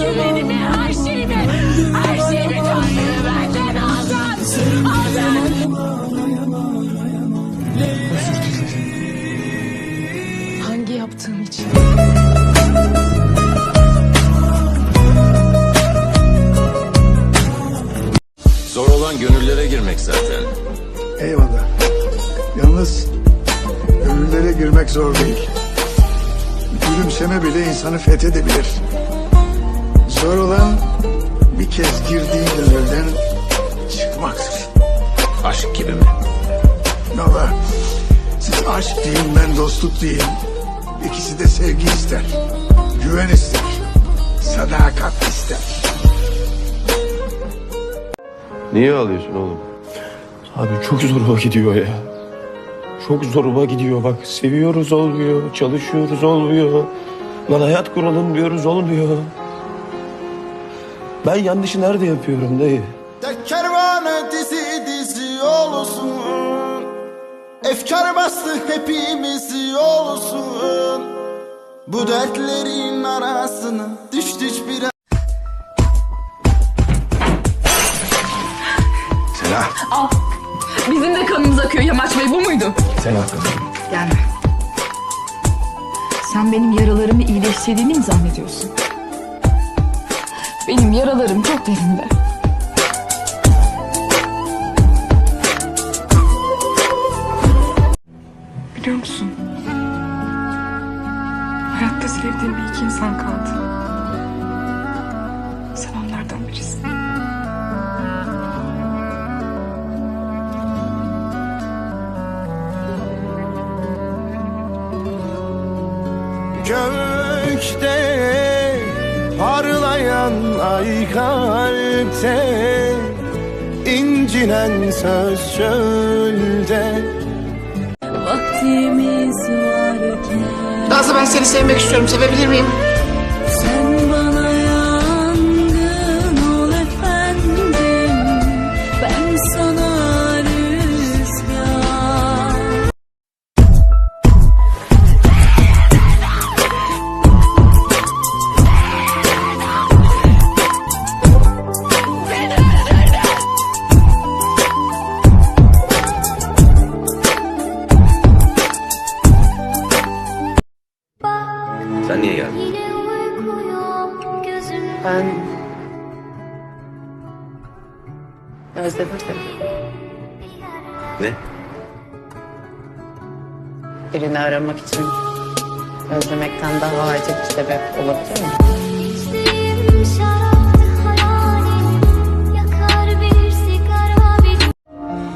güvenimi, her şeyimi, her şeyimi Tanrı benden aldın. Aldın. Hangi yaptığım için? Zor olan gönüllere girmek zaten. Eyvallah. Yalnız gönüllere girmek zor değil. Gülümseme bile insanı fethedebilir. Zor olan bir kez girdiğin gönülden çıkmaktır. Aşk gibi mi? Valla siz aşk deyin ben dostluk diyeyim. İkisi de sevgi ister. Güven ister. Sadakat ister. Niye ağlıyorsun oğlum? Abi çok zoruma gidiyor ya. Çok zoruma gidiyor bak. Seviyoruz olmuyor. Çalışıyoruz olmuyor. Lan hayat kuralım diyoruz olmuyor. Ben yanlışı nerede yapıyorum dayı? Tek kervane dizi dizi olsun Efkar bastı hepimizi olsun Bu dertlerin arasına düştük bir Selah. Bizim de kanımız akıyor Yamaç Bey bu muydu? Sen haklısın. Gelme. Sen benim yaralarımı iyileştirdiğini mi zannediyorsun? Benim yaralarım çok derinde. Biliyor musun? Hayatta sevdiğim bir iki insan kaldı. Sen onlardan birisin. Gökte ay kalpte incinen söz çölde Vaktimiz varken Nazlı ben seni sevmek istiyorum. Sevebilir miyim? Ben... Özledim seni. Ne? Birini aramak için özlemekten daha acı bir sebep olabilir mi?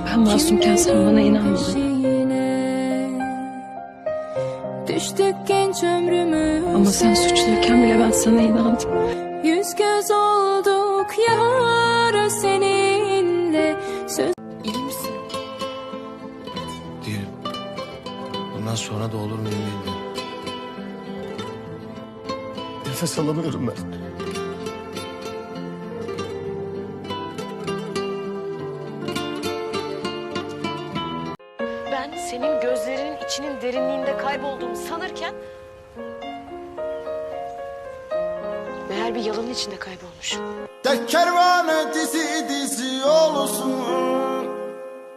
Ben masumken sen bana inanmadın. Düştük genç ömrümüze Ama sen suçluyken bile ben sana inandım. Yar seninle Söz İyi misin? Değilim. Bundan sonra da olur mu emin değilim. Nefes alamıyorum ben. Ben senin gözlerinin içinin derinliğinde kaybolduğumu sanırken... Bir yalanın içinde kaybolmuşum. Tek kervane dizi dizi olsun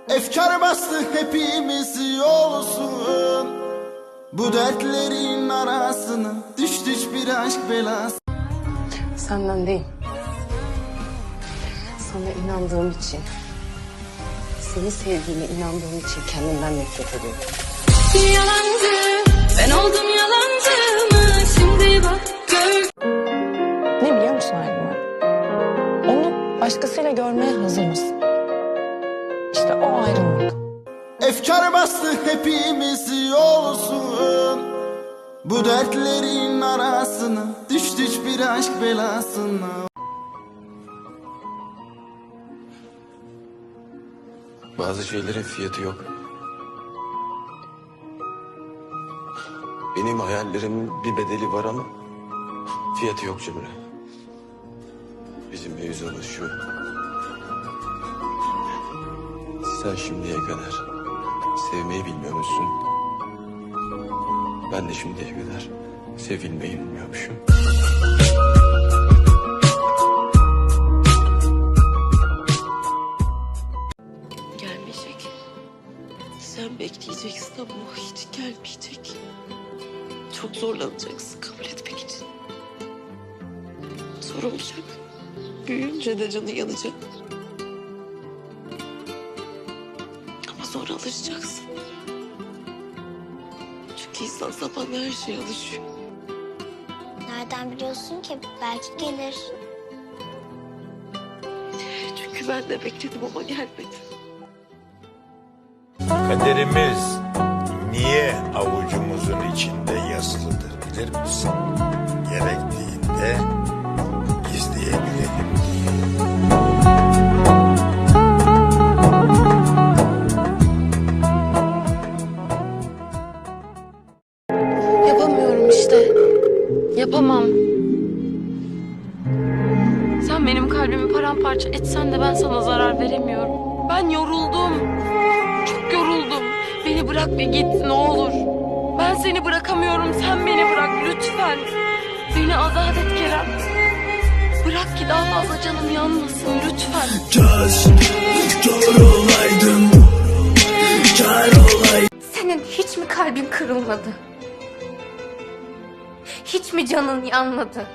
Efkar bastı hepimizi olsun Bu dertlerin arasına düştük bir aşk belası Senden değil. Sana inandığım için, seni sevdiğime inandığım için kendimden nefret ediyorum. yalancı Ben oldum yalancı başkasıyla görmeye hazır mısın? İşte o ayrılık. Efkar bastı hepimizi olsun Bu dertlerin arasına düştük bir aşk belasına Bazı şeylerin fiyatı yok. Benim hayallerimin bir bedeli var ama fiyatı yok Cemre. Asıl mevzumuz şu. Sen şimdiye kadar sevmeyi bilmiyormuşsun. Ben de şimdiye kadar sevilmeyi bilmiyormuşum. Gelmeyecek. Sen bekleyeceksin ama o hiç gelmeyecek. Çok zorlanacaksın kabul etmek için. Sorulacak. Büyüyünce de canı yanacak. Ama sonra alışacaksın. Çünkü insan zamanla her şeye alışıyor. Nereden biliyorsun ki? Belki gelir. Çünkü ben de bekledim ama gelmedi. Kaderimiz niye avucumuzun içinde yazılıdır bilir misin? Gerektiğinde Yapamam. Sen benim kalbimi paramparça etsen de ben sana zarar veremiyorum. Ben yoruldum. Çok yoruldum. Beni bırak ve git ne olur. Ben seni bırakamıyorum. Sen beni bırak lütfen. Beni azat et Kerem. Bırak ki daha fazla canım yanmasın lütfen. Senin hiç mi kalbin kırılmadı? Hiç mi canın yanmadı?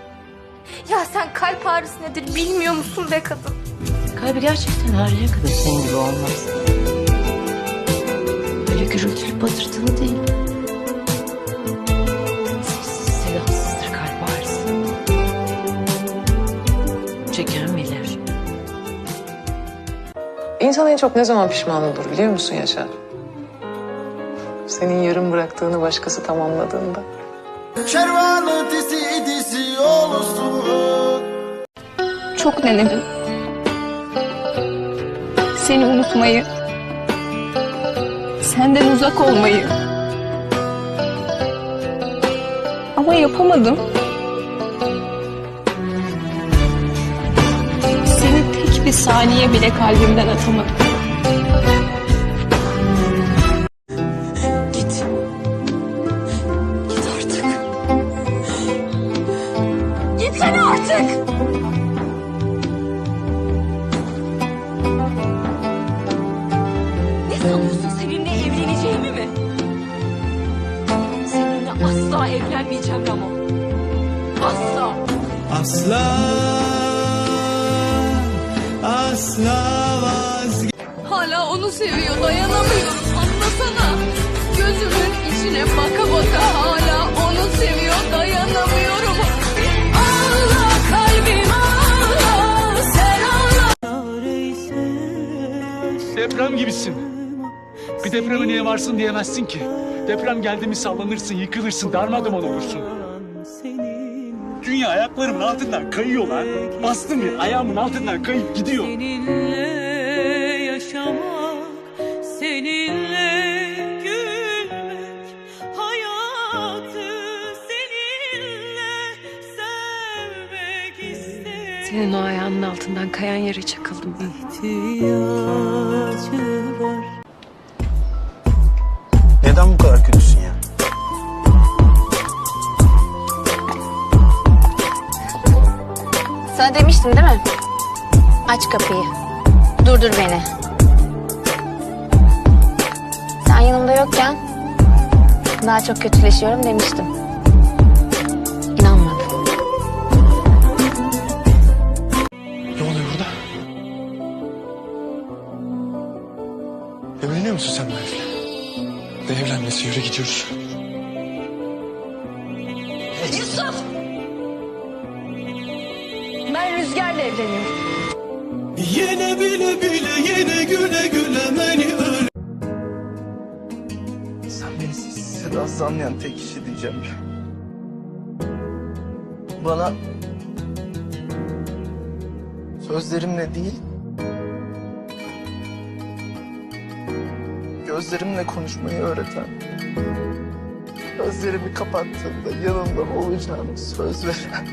Ya sen kalp ağrısı nedir bilmiyor musun be kadın? Kalbi gerçekten ağrıya kadar senin gibi olmaz. Böyle gürültülü patırtılı değil. Sessiz sedasızdır kalp ağrısı. Çeken bilir. İnsan en çok ne zaman pişman olur biliyor musun Yaşar? Senin yarım bıraktığını başkası tamamladığında. Kervanı dizi dizi olsun Çok denedim. Seni unutmayı. Senden uzak olmayı. Ama yapamadım. Seni tek bir saniye bile kalbimden atamadım. Artık. Ne sanıyorsun seninle evleneceğimi mi? Seninle asla evlenmeyeceğim Ramo. Asla. Asla Asla vazgeç Hala onu seviyor dayanamıyorum anlasana. Gözümün içine baka baka hala onu seviyor dayanamıyorum. Deprem gibisin. Bir depreme niye varsın diyemezsin ki. Deprem geldi mi sallanırsın, yıkılırsın, darmadağın olursun. Dünya ayaklarımın altından kayıyor lan. Bastım ya ayağımın altından kayıp gidiyor. Seninle Senin o ayağının altından kayan yere çakıldım ben. İhtiyacı var. Neden bu kadar kötüsün ya? Sana demiştim değil mi? Aç kapıyı. Durdur beni. Sen yanımda yokken daha çok kötüleşiyorum demiştim. Musun sen benimle? Ne evlenmesi yürü gidiyoruz. Yusuf! Ben Rüzgar'la evleniyorum. Yine bile bile yine güle güle beni öyle Sen beni sedasız anlayan tek kişi diyeceğim ya. Bana sözlerimle değil, gözlerimle konuşmayı öğreten, gözlerimi kapattığımda yanımda olacağını söz veren,